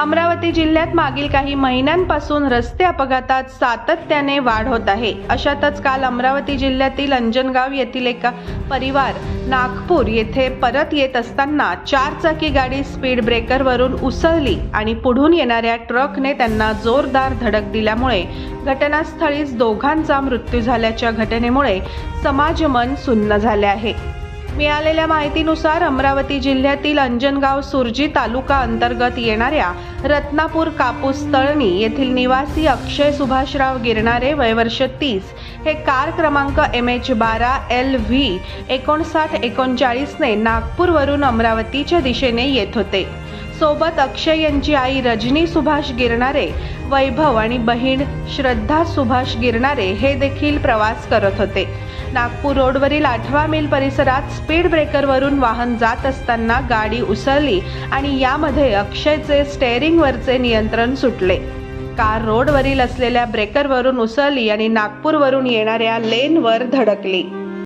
अमरावती जिल्ह्यात मागील काही महिन्यांपासून रस्ते अपघातात सातत्याने वाढ होत आहे. अशातच काल अमरावती जिल्ह्यातील अंजनगाव येथील एका परिवार नागपूर येथे परत येत असताना चारचाकी गाडी स्पीड ब्रेकरवरून उसळली आणि पुढून येणाऱ्या ट्रकने त्यांना जोरदार धडक दिल्यामुळे घटनास्थळीच दोघांचा मृत्यू झाल्याच्या घटनेमुळे समाजमन सुन्न झाले आहे. मिळालेल्या माहितीनुसार अमरावती जिल्ह्यातील अंजनगाव सुरजी तालुका अंतर्गत येणाऱ्या रत्नापूर कापूस तळणी येथील निवासी अक्षय सुभाषराव गिरणारे वयवर्ष तीस हे कार क्रमांक एम एच बारा एल व्ही एकोणसाठ एकोणचाळीसने नागपूरवरून अमरावतीच्या दिशेने येत होते. सोबत अक्षय यांची आई रजनी सुभाष गिरणारे वैभव आणि बहीण श्रद्धा सुभाष गिरणारे हे देखील प्रवास करत होते. नागपूर रोडवरील आठवा मेल परिसरात स्पीड ब्रेकरवरून वाहन जात असताना गाडी उसळली आणि यामध्ये अक्षयचे स्टेअरिंगवरचे नियंत्रण सुटले. कार रोडवरील असलेल्या ब्रेकरवरून उसळली आणि नागपूरवरून येणाऱ्या लेनवर धडकली.